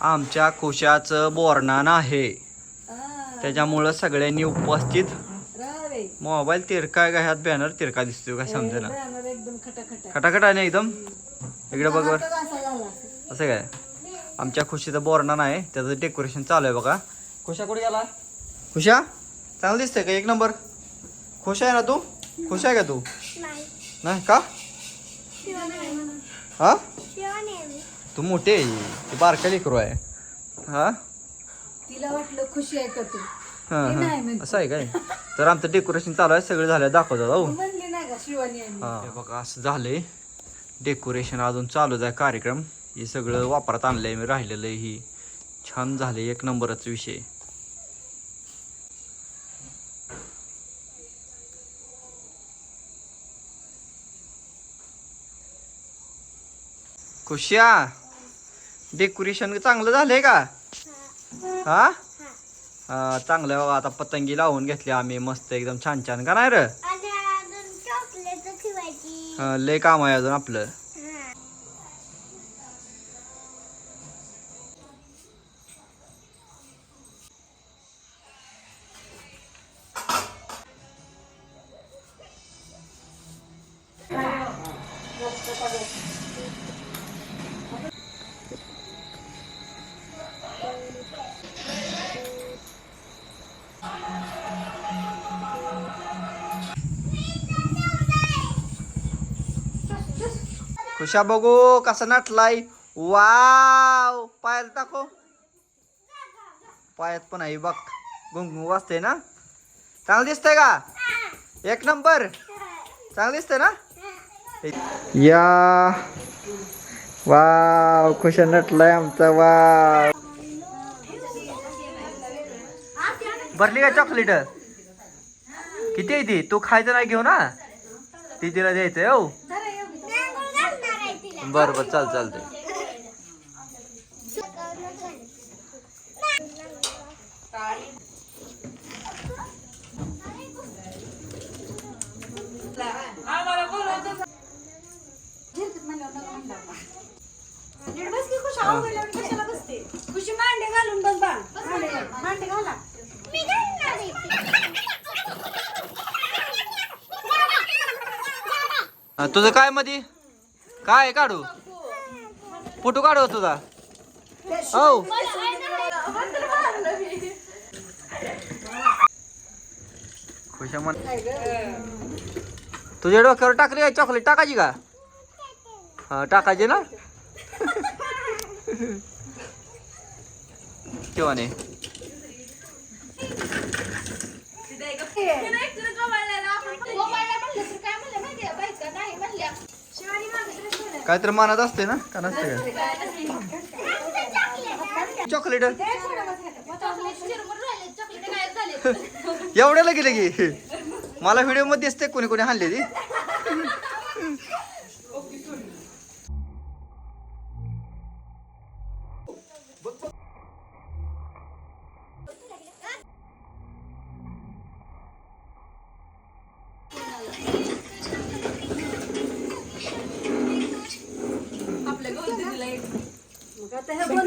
आमच्या कुशाचं बोरणान आहे. त्याच्यामुळं सगळ्यांनी उपस्थित. मोबाईल तिरका का? ह्यात बॅनर तिरका दिसतोय का? समजेना. बॅनर एकदम खटाखटा. खटाखटा नाही एकदम? इकडे बघ असा काय? आमच्या खुशीचं बोरणान आहे. त्याचं डेकोरेशन चालू आहे बघा. खुशा कुठे गेला? खुशा? चांगलं दिसतंय का? एक नंबर. खुश आहे ना तू? खुश आहे का तू? नाही. का? हा? तू मोठी आहे. बारका लेकरू आहे. हा? तिला वाटलं खुशी आहे का तू? हा, ती हा. नाही म्हणते. असं आहे काय? तर आमचं डेकोरेशन चालू आहे. सगळं झालं म्हणली नाही का शिवानी हे. बघा असं झालंय. डेकोरेशन अजून चालूच आहे कार्यक्रम. हे सगळं वापरात आणलंय मी राहिलेलं आहे ही. छान झाले एक नंबरच विषय. खुशिया? डेकोरेशन चांगलं झालंय का? हा. हा? चांगलं आहे बाबा आता पतंगी लावून घेतली आम्ही. मस्त एकदम छान छान. का नाही रे? हा, लय काम आहे अजून आपलं. खुशा बघू कसा नटलाय. वाव पायात टाको पायात पण आहे बघ गुंगू वाजते ना. चांगलं दिसतंय का? एक नंबर. चांगलं दिसतंय ना? या. वाव खुशा नटलाय आमचा. वाव. भरली का चॉकलेट किती आहे ती? तू खायचं नाही घेऊ ना? ती तिला द्यायचं हो. बरं बरं चाल चालतंय. खुशी मांडे घालून बस बा मांडे मांडे घाला हा, तुझं काय मधी? काय आहे काढू? फोटो काढू तुझा. हो खुशा तुझ्या डोक्यावर टाकली आहे चॉकलेट टाकायची का? हा टाकायची ना? ठेवा नाही काहीतरी मनात असते ना? का नसते का चॉकलेट. एवढ्याला गेले की? मला व्हिडिओमध्ये दिसते कोणी कोणी हाणले ती मग आता हे